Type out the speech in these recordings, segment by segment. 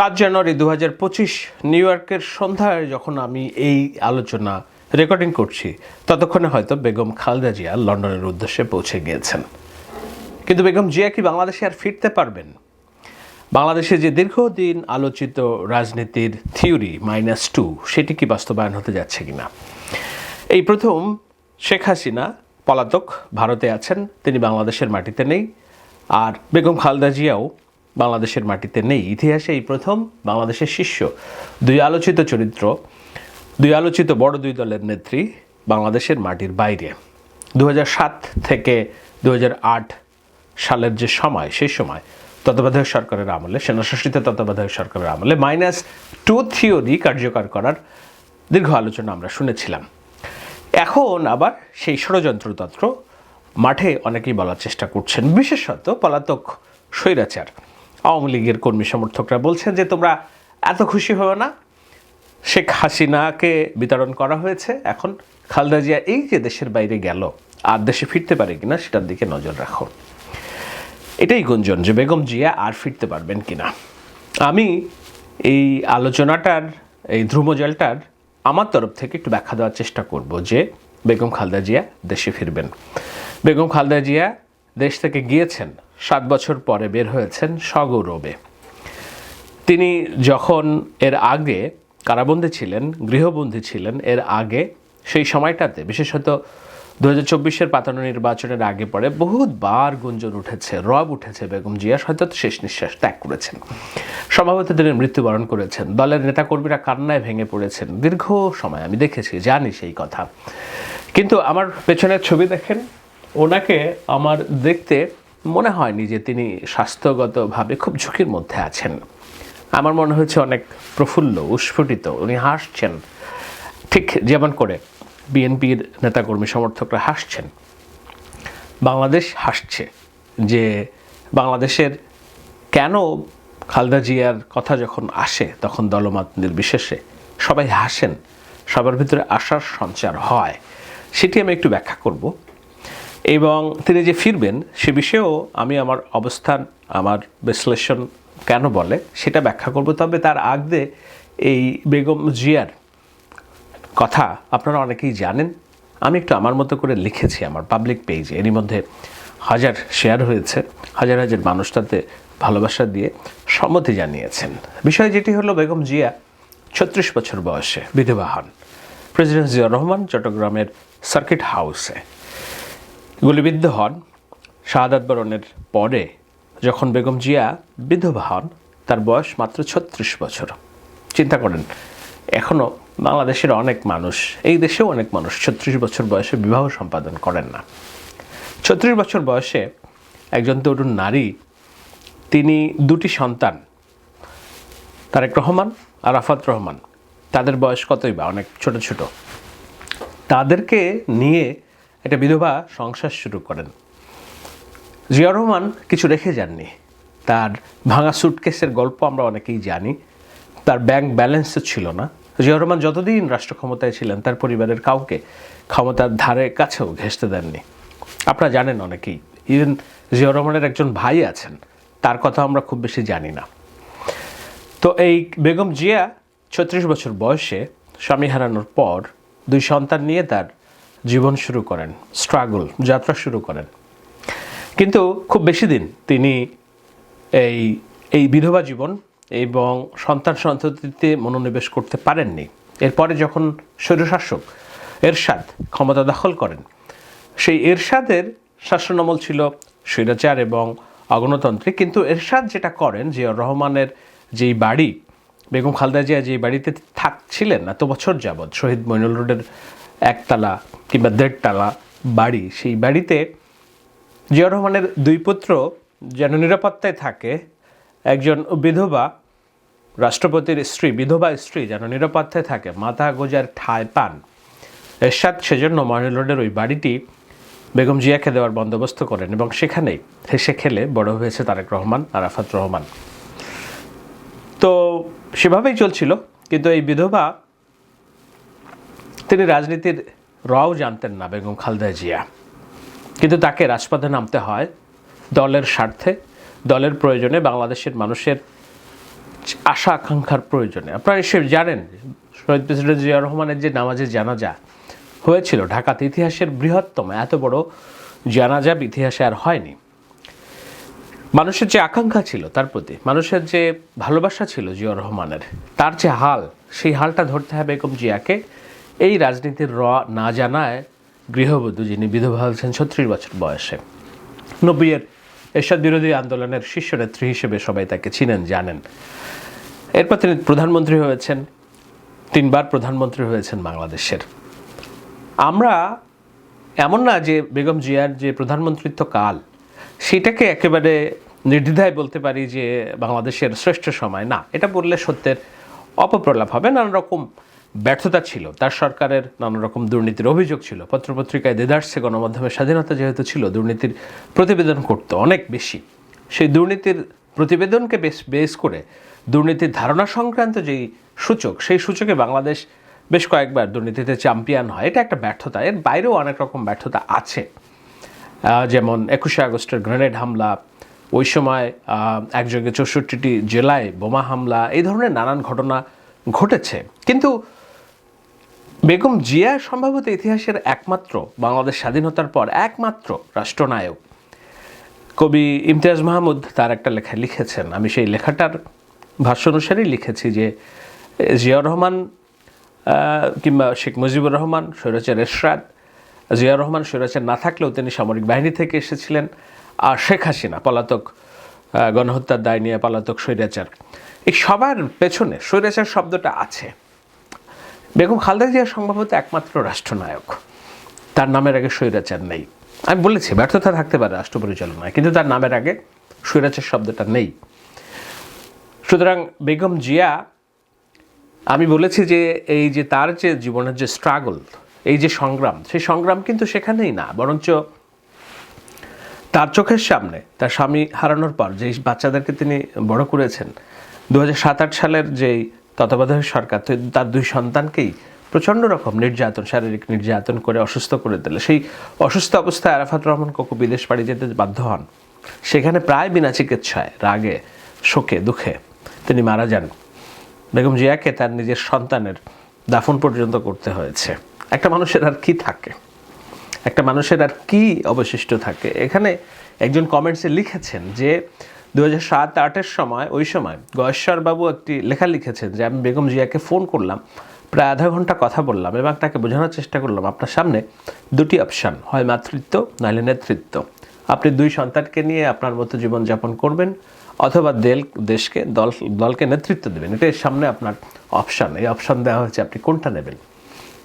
সাত জানুয়ারি দু হাজার পঁচিশ নিউ ইয়র্কের সন্ধ্যায় যখন আমি এই আলোচনা রেকর্ডিং করছি, ততক্ষণে হয়তো বেগম খালদা জিয়া লন্ডনের উদ্দেশ্যে পৌঁছে গিয়েছেন। কিন্তু বেগম জিয়া কি বাংলাদেশে আর ফিরতে পারবেন? বাংলাদেশে যে দীর্ঘদিন আলোচিত রাজনীতির থিওরি মাইনাস টু, সেটি কি বাস্তবায়ন হতে যাচ্ছে কিনা? এই প্রথম শেখ হাসিনা পলাতক, ভারতে আছেন, তিনি বাংলাদেশের মাটিতে নেই। আর বেগম খালদা জিয়াও বাংলাদেশের মাটিতে নেই। ইতিহাসে এই প্রথম বাংলাদেশের শিষ্য দুই আলোচিত চরিত্র, দুই আলোচিত বড় দুই দলের নেত্রী বাংলাদেশের মাটির বাইরে। দু হাজার সাত থেকে দু হাজার আট সালের যে সময়, সেই সময় তত্ত্বাবধায়ক সরকারের আমলে, সেনাশাসিত তত্ত্বাবধায়ক সরকারের আমলে মাইনাস টু থিওরি কার্যকর করার দীর্ঘ আলোচনা আমরা শুনেছিলাম। এখন আবার সেই ষড়যন্ত্রতন্ত্র মাঠে অনেকেই বলার চেষ্টা করছেন, বিশেষত পলাতক স্বৈরাচার। আওয়ামী লীগের কর্মী সমর্থকরা বলছেন যে তোমরা এত খুশি হবে না। শেখ হাসিনাকে বিতরণ করা হয়েছে। এখন খালদা জিয়া এই যে দেশের বাইরে গেল, আর দেশে ফিরতে পারে কিনা সেটার দিকে নজর রাখো। এটাই গুঞ্জন যে বেগম জিয়া আর ফিরতে পারবেন কিনা। আমি এই আলোচনাটার, এই ধ্রুমজলটার আমার তরফ থেকে একটু ব্যাখ্যা দেওয়ার চেষ্টা করব যে বেগম খালদা জিয়া দেশে ফিরবেন। বেগম খালদা জিয়া দেশ থেকে গিয়েছেন। সাত বছর পরে বের হয়েছেন সগৌরবে। তিনি যখন এর আগে কারাবন্দী ছিলেন, গৃহবন্দী ছিলেন, এর আগে, সেই সময়টাতে, বিশেষত দু হাজার চব্বিশের পাতানো নির্বাচনের আগে পরে বহুতবার গুঞ্জন উঠেছে, রব উঠেছে বেগম জিয়া, হয়তো শেষ নিঃশ্বাস ত্যাগ করেছেন। সম্ভবত তিনি মৃত্যুবরণ করেছেন। দলের নেতাকর্মীরা কান্নায় ভেঙে পড়েছেন। দীর্ঘ সময় আমি দেখেছি, জানি সেই কথা। কিন্তু আমার পেছনের ছবি দেখেন, ওনাকে আমার দেখতে মনে হয়নি যে তিনি স্বাস্থ্যগতভাবে খুব ঝুঁকির মধ্যে আছেন। আমার মনে হচ্ছে অনেক প্রফুল্ল উস্ফুটিত উনি হাসছেন। ঠিক যেমন করে বিএনপির নেতাকর্মী সমর্থকরা হাসছেন। বাংলাদেশ হাসছে যে বাংলাদেশের কেন খালদা জিয়ার কথা যখন আসে, তখন দলমত নির্বিশেষে সবাই হাসেন, সবার ভিতরে আশার সঞ্চার হয়। সেটি আমি একটু ব্যাখ্যা করব। এবং তিনি যে ফিরবেন, সে বিষয়েও আমি আমার অবস্থান, আমার বিশ্লেষণ কেন বলে সেটা ব্যাখ্যা করব। তবে তার আগে এই বেগম জিয়ার কথা আপনারা অনেকেই জানেন। আমি একটু আমার মতো করে লিখেছি আমার পাবলিক পেজে এরই মধ্যে হাজার শেয়ার হয়েছে, হাজার হাজার মানুষ তাতে ভালোবাসা দিয়ে সম্মতি জানিয়েছেন। বিষয় যেটি হলো, বেগম জিয়া ছত্রিশ বছর বয়সে বিধবা হন। প্রেসিডেন্ট জিয়াউর রহমান চট্টগ্রামের সার্কিট হাউসে গুলিবিদ্ধ হন শাহাদাত বরণের পরে, যখন বেগম জিয়া বিধবা হন, তার বয়স মাত্র ছত্রিশ বছর। চিন্তা করেন এখনও বাংলাদেশের অনেক মানুষ, এই দেশেও অনেক মানুষ ছত্রিশ বছর বয়সে বিবাহ সম্পাদন করেন না। ছত্রিশ বছর বয়সে একজন তরুণ নারী, তিনি দুটি সন্তান, তারেক রহমান আর আফাত রহমান। তাদের বয়স কতই বা? অনেক ছোট ছোট। তাদেরকে নিয়ে একটা বিধবা সংসার শুরু করেন। জিয়া রহমান কিছু রেখে যাননি। তার ভাঙা সুটকেসের গল্প আমরা অনেকেই জানি। তার ব্যাংক ব্যালেন্সও ছিল না। জিয়া রহমান যতদিন রাষ্ট্র ক্ষমতায় ছিলেন, তার পরিবারের কাউকে ক্ষমতার ধারে কাছেও ঘেঁষতে দেননি। আপনারা জানেন অনেকেই ইভেন জিয়া রহমানের একজন ভাই আছেন, তার কথা আমরা খুব বেশি জানি না। তো এই বেগম জিয়া ছত্রিশ বছর বয়সে স্বামী হারানোর পর দুই সন্তান নিয়ে তার জীবন শুরু করেন স্ট্রাগল যাত্রা শুরু করেন। কিন্তু খুব বেশি দিন তিনি এই এই বিধবা জীবন এবং সন্তান সন্ততিতে মনোনিবেশ করতে পারেননি। এরপরে যখন স্বৈরশাসক এরশাদ ক্ষমতা দখল করেন, সেই এরশাদের শাসনামল ছিল স্বৈরাচার এবং অগণতান্ত্রিক। কিন্তু এরশাদ যেটা করেন, জিয়াউর রহমানের যেই বাড়ি, বেগম খালদা জিয়া যেই বাড়িতে থাকছিলেন এত বছর যাবৎ, শহীদ মইনুল রোডের একতলা কিংবা দেড়তলা বাড়ি। সেই বাড়িতে জিয়াউর রহমানের দুই পুত্র যেন নিরাপত্তায় থাকে, একজন বিধবা, রাষ্ট্রপতির স্ত্রী, বিধবা স্ত্রী যেন নিরাপত্তায় থাকে, মাথা গোজার ঠায় পান। এরশাদ সেজন্য ময়নুল রোডের ওই বাড়িটি বেগম জিয়াকে দেওয়ার বন্দোবস্ত করেন এবং সেখানেই হেসে খেলে বড় হয়েছে তারেক রহমান, আরাফাত রহমান। তো সেভাবেই চলছিল, কিন্তু এই বিধবা তিনি রাজনীতির রও জানতেন না, বেগম খালদা জিয়া। কিন্তু তাকে রাজপথে নামতে হয় দলের স্বার্থে, দলের প্রয়োজনে, বাংলাদেশের মানুষের আশা আকাঙ্ক্ষার প্রয়োজনে। আপনারা নিশ্চয়ই জানেন, শহীদ প্রেসিডেন্ট জিয়া রহমানের যে নামাজে জানাজা হয়েছিল ঢাকাতে ইতিহাসের বৃহত্তম, এত বড় জানাজা ইতিহাসে আর হয়নি। মানুষের যে আকাঙ্ক্ষা ছিল তার প্রতি, মানুষের যে ভালোবাসা ছিল জিয়া রহমানের, তার যে হাল, সেই হালটা ধরতে হবে বেগম জিয়াকে। এই রাজনীতির র না জানায় গৃহবধূ যিনি বিধবা হয়েছেন ছত্রিশ বছর বয়সে। নব্বইয়ের এরশাদ বিরোধী আন্দোলনের শীর্ষ নেত্রী হিসেবে সবাই তাকে চিনেন, জানেন। এরপর তিনি প্রধানমন্ত্রী হয়েছেন, তিনবার প্রধানমন্ত্রী হয়েছেন বাংলাদেশের। আমরা এমন না যে বেগম জিয়ার যে প্রধানমন্ত্রিত্ব কাল, সেটাকে একেবারে নির্দ্বিধায় বলতে পারি যে বাংলাদেশের শ্রেষ্ঠ সময়, না। এটা বললে সত্যের অপপ্রলাপ হবে, নানা রকম ব্যর্থতা ছিল। তার সরকারের নানা রকম দুর্নীতির অভিযোগ ছিল। পত্রপত্রিকায় দেদার্সে গণমাধ্যমের স্বাধীনতা যেহেতু ছিল, দুর্নীতির প্রতিবেদন করতো অনেক বেশি। সেই দুর্নীতির প্রতিবেদনকে বেশ বেস করে দুর্নীতির ধারণা সংক্রান্ত যেই সূচক, সেই সূচকে বাংলাদেশ বেশ কয়েকবার দুর্নীতিতে চ্যাম্পিয়ন হয়। এটা একটা ব্যর্থতা। এর বাইরেও অনেক রকম ব্যর্থতা আছে। যেমন একুশে আগস্টের গ্রেনেড হামলা, ওই সময় একযোগে চৌষট্টিটি জেলায় বোমা হামলা, এই ধরনের নানান ঘটনা ঘটেছে। কিন্তু বেগম জিয়া সম্ভবত ইতিহাসের একমাত্র, বাংলাদেশ স্বাধীনতার পর একমাত্র রাষ্ট্রনায়ক। কবি ইমতিয়াজ মাহমুদ তার একটা লেখা লিখেছেন। আমি সেই লেখাটার ভাষ্য অনুসারেই লিখেছি যে, জিয়াউর রহমান কিংবা শেখ মুজিবুর রহমান সৈরাচার এরশাদ জিয়া রহমান সৈরাচার না থাকলেও তিনি সামরিক বাহিনী থেকে এসেছিলেন আর শেখ হাসিনা, পলাতক গণহত্যার দায় নিয়ে পলাতক স্বৈরাচার। এই সবার পেছনে স্বৈরাচার শব্দটা আছে। বেগম খালেদা জিয়া সম্ভবত একমাত্র রাষ্ট্রনায়ক। তার নামের আগে স্বৈরাচার নেই। আমি বলেছি, ব্যর্থতা থাকতে পারে রাষ্ট্র পরিচালনায়, কিন্তু তার নামের আগে স্বৈরাচার শব্দটা নেই। সুতরাং বেগম জিয়া, আমি বলেছি যে এই যে তার যে জীবনের যে স্ট্রাগল এই যে সংগ্রাম, সেই সংগ্রাম কিন্তু সেখানেই না, বরঞ্চ তার চোখের সামনে, তার স্বামী হারানোর পর, যেই বাচ্চাদেরকে তিনি বড় করেছেন দু আট সালের যেই তত্ত্বাবধায়ক সরকার তার দুই সন্তানকেই প্রচণ্ড রকম নির্যাতন, শারীরিক নির্যাতন করে অসুস্থ করে দিল। সেই অসুস্থ অবস্থায় আরাফাত রহমান কোকো বিদেশ পাড়ি যেতে বাধ্য হন। সেখানে প্রায় বিনা চিকিৎসায়, রাগে, শোকে, দুঃখে তিনি মারা যান। বেগম জিয়াকে তার নিজের সন্তানের দাফন পর্যন্ত করতে হয়েছে। একটা মানুষের আর কি থাকে? একটা মানুষের আর কি অবশিষ্ট থাকে? এখানে একজন কমেন্টসে লিখেছেন যে দু হাজার সাত, আটের সময়, ওই সময় গয়েশ্বরবাবু একটি লেখা লিখেছেন যে আমি বেগম জিয়াকে ফোন করলাম, প্রায় আধা ঘণ্টা কথা বললাম এবং তাকে বোঝানোর চেষ্টা করলাম, আপনার সামনে দুটি অপশান হয় মাতৃত্ব নাহলে নেতৃত্ব। আপনি দুই সন্তানকে নিয়ে আপনার মতো জীবনযাপন করবেন অথবা দেল, দেশকে, দল, দলকে নেতৃত্ব দেবেন। এটা এর সামনে আপনার অপশান এই অপশান দেওয়া হয়েছে, আপনি কোনটা নেবেন?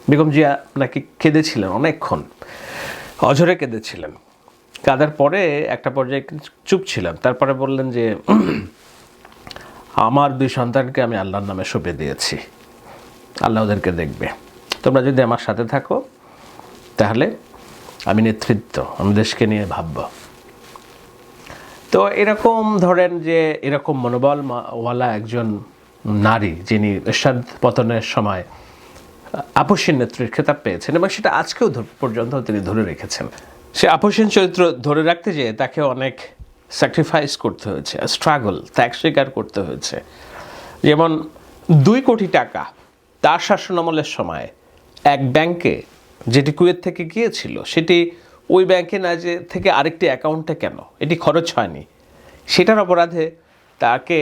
বেগম জিয়া নাকি কেঁদেছিলেন? অনেকক্ষণ। অঝরে কেঁদেছিলেন। কাঁদার পরে একটা পর্যায়ে চুপ ছিলাম। তারপরে বললেন যে, আমার দুই সন্তানকে আমি আল্লাহর নামে সঁপে দিয়েছি। আল্লাহ ওদেরকে দেখবে। তোমরা যদি আমার সাথে থাকো, তাহলে আমি নেতৃত্ব, আমি দেশকে নিয়ে ভাবব। তো এরকম ধরেন যে, এরকম মনোবল ওয়ালা একজন নারী, যিনি এরশাদ পতনের সময় আপসীর নেত্রীর খেতাব পেয়েছেন এবং সেটা আজকেও পর্যন্ত তিনি ধরে রেখেছেন। সে আপসীন চরিত্র ধরে রাখতে যেয়ে তাকে অনেক স্যাক্রিফাইস করতে হয়েছে স্ট্রাগল ত্যাগ স্বীকার করতে হয়েছে। যেমন দুই কোটি টাকা তার শাসনামলের সময় এক ব্যাংকে যেটি কুয়েত থেকে গিয়েছিল, সেটি ওই ব্যাংকে না যে থেকে আরেকটি অ্যাকাউন্টে কেন? এটি খরচ হয়নি। সেটার অপরাধে তাকে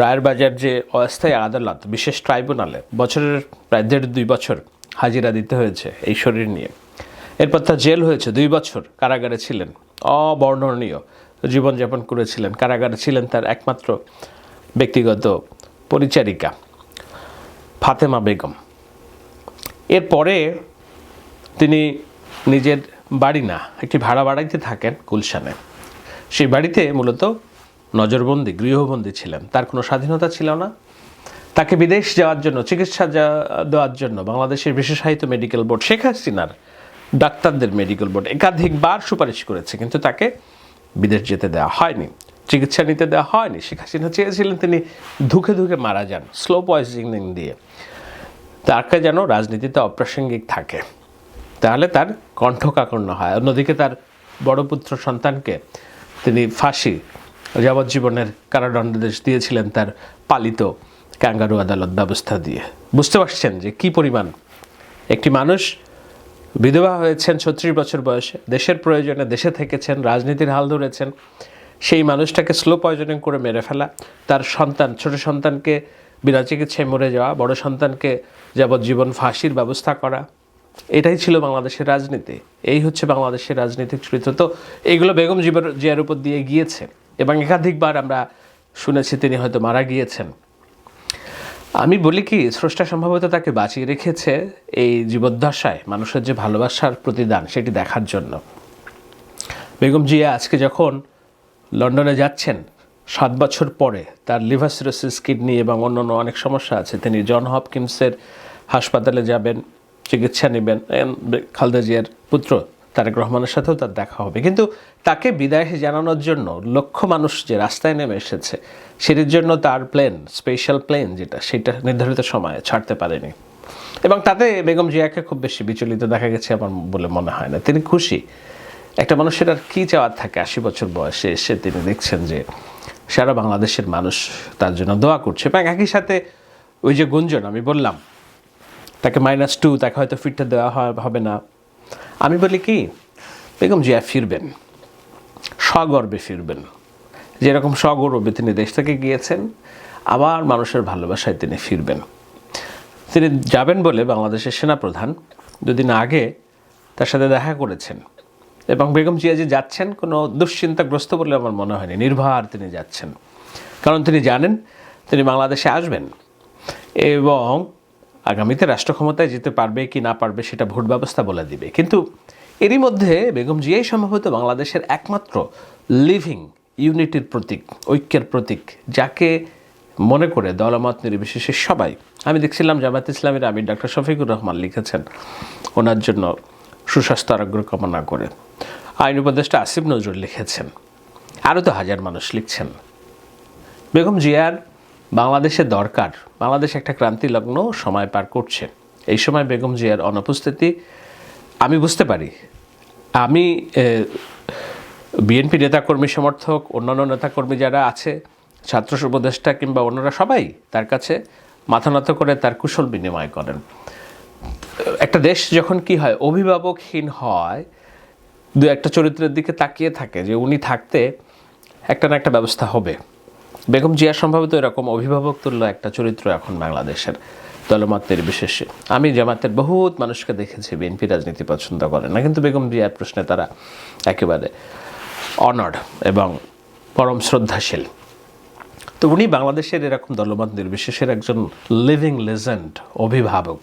রায়ের বাজার যে অস্থায়ী আদালত, বিশেষ ট্রাইব্যুনালে বছরের, প্রায় দেড় দুই বছর হাজিরা দিতে হয়েছে এই শরীর নিয়ে। এরপর তার জেল হয়েছে দুই বছর কারাগারে ছিলেন। অবর্ণনীয় জীবনযাপন করেছিলেন। কারাগারে ছিলেন তার একমাত্র ব্যক্তিগত পরিচারিকা ফাতেমা বেগম। এরপরে তিনি নিজের বাড়ি না, একটি ভাড়া বাড়াইতে থাকেন গুলশানে। সেই বাড়িতে মূলত নজরবন্দি, গৃহবন্দী ছিলেন। তার কোনো স্বাধীনতা ছিল না। তাকে বিদেশ যাওয়ার জন্য, চিকিৎসা দেওয়ার জন্য বাংলাদেশের বিশেষায়িত মেডিকেল বোর্ড শেখ হাসিনার ডাক্তারদের মেডিকেল বোর্ড একাধিকবার সুপারিশ করেছে, কিন্তু তাকে বিদেশ যেতে দেওয়া হয়নি, চিকিৎসা নিতে দেওয়া হয়নি। শেখ হাসিনা চেয়েছিলেন তিনি ধুকে ধুকে মারা যান স্লো পয়জনিং দিয়ে। তাকে যেন রাজনীতিতে অপ্রাসঙ্গিক থাকে। তাহলে তার কণ্ঠ কাকর্ণ হয়। অন্যদিকে তার বড় পুত্র সন্তানকে তিনি ফাঁসি, যাবজ্জীবনের কারাদণ্ডাদেশ দিয়েছিলেন তার পালিত ক্যাঙ্গারু আদালত ব্যবস্থা দিয়ে। বুঝতে পারছেন যে কি পরিমাণ একটি মানুষ বিধবা হয়েছেন ছত্রিশ বছর বয়সে, দেশের প্রয়োজনে দেশে থেকেছেন, রাজনীতির হাল ধরেছেন, সেই মানুষটাকে স্লো পয়জনিং করে মেরে ফেলা, তার সন্তান, ছোট সন্তানকে বিনা চিকিৎসায় মরে যাওয়া, বড় সন্তানকে যাবজ্জীবন ফাঁসির ব্যবস্থা করা, এটাই ছিল বাংলাদেশের রাজনীতি, এই হচ্ছে বাংলাদেশের রাজনৈতিক চরিত্র। তো এইগুলো বেগম জিবর জিয়ার উপর দিয়ে গিয়েছে এবং একাধিকবার আমরা শুনেছি তিনি হয়তো মারা গিয়েছেন। আমি বলি কি, স্রষ্টা সম্ভবত তাকে বাঁচিয়ে রেখেছে এই জীবদ্দশায় মানুষের যে ভালোবাসার প্রতিদান সেটি দেখার জন্য। বেগম জিয়া আজকে যখন লন্ডনে যাচ্ছেন, সাত বছর পরে তার লিভার সিরোসিস, কিডনি এবং অন্যান্য অনেক সমস্যা আছে, তিনি জন হপকিন্সের হাসপাতালে যাবেন, চিকিৎসা নেবেন খালেদা জিয়ার পুত্র। তারেক রহমানের সাথেও তার দেখা হবে। কিন্তু তাকে বিদায় জানানোর জন্য লক্ষ মানুষ যে রাস্তায় নেমে এসেছে, সেটির জন্য তার প্লেন, স্পেশাল প্লেন যেটা, সেটা নির্ধারিত সময়ে ছাড়তে পারেনি। এবং তাতে বেগম জিয়াকে খুব বেশি বিচলিত দেখা গেছে আমার বলে মনে হয় না। তিনি খুশি। একটা মানুষের আর কী চাওয়ার থাকে আশি বছর বয়সে এসে তিনি দেখছেন যে সারা বাংলাদেশের মানুষ তার জন্য দোয়া করছে। এবং একই সাথে ওই যে গুঞ্জন, আমি বললাম, তাকে মাইনাস টু তাকে হয়তো ফিটটা দেওয়া হবে না। আমি বলি কি, বেগম জিয়া ফিরবেন সগর্বে ফিরবেন। যেরকম সগৌরবে তিনি দেশ থেকে গিয়েছেন, আবার মানুষের ভালোবাসায় তিনি ফিরবেন। তিনি যাবেন বলে বাংলাদেশের সেনাপ্রধান দুদিন আগে তার সাথে দেখা করেছেন। এবং বেগম জিয়া যে যাচ্ছেন, কোনো দুশ্চিন্তাগ্রস্ত বলে আমার মনে হয়নি, নির্ভার তিনি যাচ্ছেন। কারণ তিনি জানেন তিনি বাংলাদেশে আসবেন। এবং আগামীতে রাষ্ট্র ক্ষমতায় যেতে পারবে কি না পারবে সেটা ভোট ব্যবস্থা বলে দিবে। কিন্তু এরই মধ্যে বেগম জিয়াই সম্ভবত বাংলাদেশের একমাত্র লিভিং ইউনিটির প্রতীক, ঐক্যের প্রতীক, যাকে মনে করে দলমত নির্বিশেষে সবাই। আমি দেখছিলাম জামাত ইসলামের আমির ডক্টর শফিকুর রহমান লিখেছেন ওনার জন্য সুস্বাস্থ্য আরোগ্য কামনা করে। আইন উপদেষ্টা আসিফ নজরুল লিখেছেন। আরও তো হাজার মানুষ লিখছেন। বেগম জিয়ার বাংলাদেশের দরকার। বাংলাদেশ একটা ক্রান্তি লগ্ন সময় পার করছে। এই সময় বেগম জিয়ার অনুপস্থিতি আমি বুঝতে পারি। আমি বিএনপি নেতাকর্মী সমর্থক, অন্যান্য নেতাকর্মী যারা আছে, ছাত্র উপদেষ্টা কিংবা অন্যরা সবাই তার কাছে মাথা নত করে তার কুশল বিনিময় করেন। একটা দেশ যখন কি হয়, অভিভাবকহীন হয়, দু একটা চরিত্রের দিকে তাকিয়ে থাকে যে উনি থাকতে একটা না একটা ব্যবস্থা হবে। বেগম জিয়া সম্ভবত এরকম অভিভাবক তুল্য একটা চরিত্র এখন বাংলাদেশের দলমতের বিশেষে। আমি জামাতের বহুত মানুষকে দেখেছি, বিএনপি রাজনীতি পছন্দ করে না, কিন্তু বেগম জিয়ার প্রশ্নে তারা একেবারে অনার্ড এবং পরম শ্রদ্ধাশীল। তো উনি বাংলাদেশের এরকম দলমত নির্বিশেষের একজন লিভিং লেজেন্ড অভিভাবক।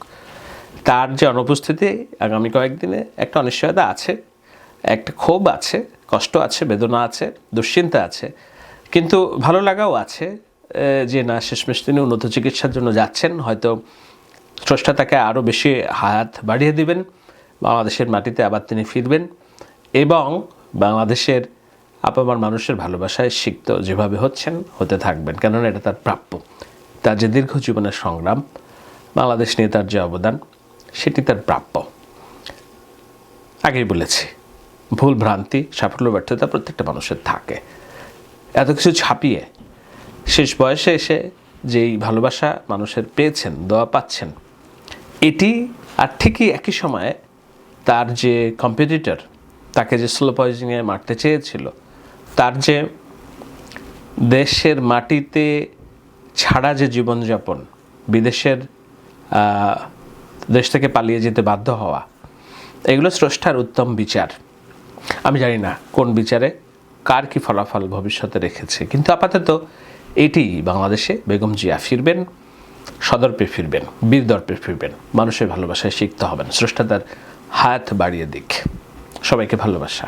তার যে অনুপস্থিতি আগামী কয়েকদিনে একটা অনিশ্চয়তা আছে, একটা ক্ষোভ আছে, কষ্ট আছে, বেদনা আছে, দুশ্চিন্তা আছে কিন্তু ভালো লাগাও আছে যে না শেষমেশ তিনি উন্নত চিকিৎসার জন্য যাচ্ছেন। হয়তো স্রষ্টা তাকে আরও বেশি হায়াত বাড়িয়ে দিবেন, বাংলাদেশের মাটিতে আবার তিনি ফিরবেন এবং বাংলাদেশের আপামার মানুষের ভালোবাসায় সিক্ত যেভাবে হচ্ছেন, হতে থাকবেন। কেননা এটা তার প্রাপ্য। তার যে দীর্ঘ জীবনের সংগ্রাম, বাংলাদেশ নিয়ে তার যে অবদান, সেটি তার প্রাপ্য। আগেই বলেছি, ভুল ভ্রান্তি, সাফল্য, ব্যর্থতা প্রত্যেকটা মানুষের থাকে। এত কিছু ছাপিয়ে শেষ বয়সে এসে যেই ভালোবাসা মানুষের পেয়েছেন, দোয়া পাচ্ছেন, এটি আর ঠিকই একই সময়ে তার যে কম্পিটিটর তাকে যে স্লো পয়জনিংয়ে মারতে চেয়েছিল, তার যে দেশের মাটিতে ছাড়া যে জীবনযাপন, বিদেশের দেশ থেকে পালিয়ে যেতে বাধ্য হওয়া, এগুলো স্রষ্টার উত্তম বিচার। আমি জানি না কোন বিচারে কার কি ফলাফল ভবিষ্যতে রেখেছে? কিন্তু আপাতত এটি বাংলাদেশে বেগম জিয়া ফিরবেন সদর্পে ফিরবেন বীরদর্পে ফিরবেন। মানুষের ভালোবাসায় শিখতে হবেন। স্রষ্টা হাত বাড়িয়ে দিক। সবাইকে ভালোবাসা।